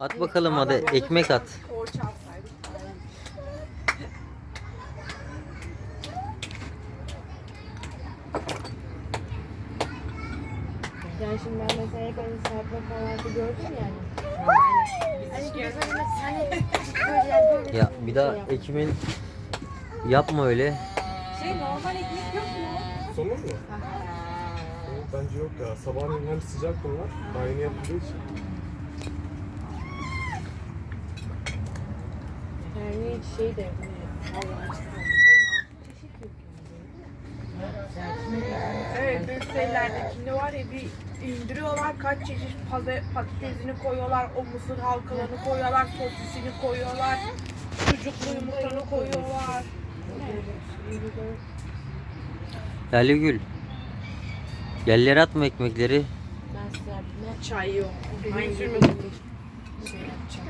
At bakalım hadi ekmek at. Yani şimdi ben mesela hep hani serpme kahvaltı gördüm yani. Hani gibi hani mesela hani böyle yani böyle Ya bir daha yap. Ekim'in yapma öyle. Şey normal ekmek yok mu? Somon mu? Bence yok ya. Sabahleyin hem sıcak bunlar. Daha yeni yapıldığı için. Yani şey de. Evet Brükseller'dekinde var ya bir indiriyorlar kaç çeşit paze- patatesini koyuyorlar, o mısır halkalarını koyuyorlar, sosisini koyuyorlar, sucuklu yumurtanı koyuyorlar. Lale Gül. Yerlere atma ekmekleri. Ben serpme Çay yok. Benim Aynı gibi sürme. şey yapacağım.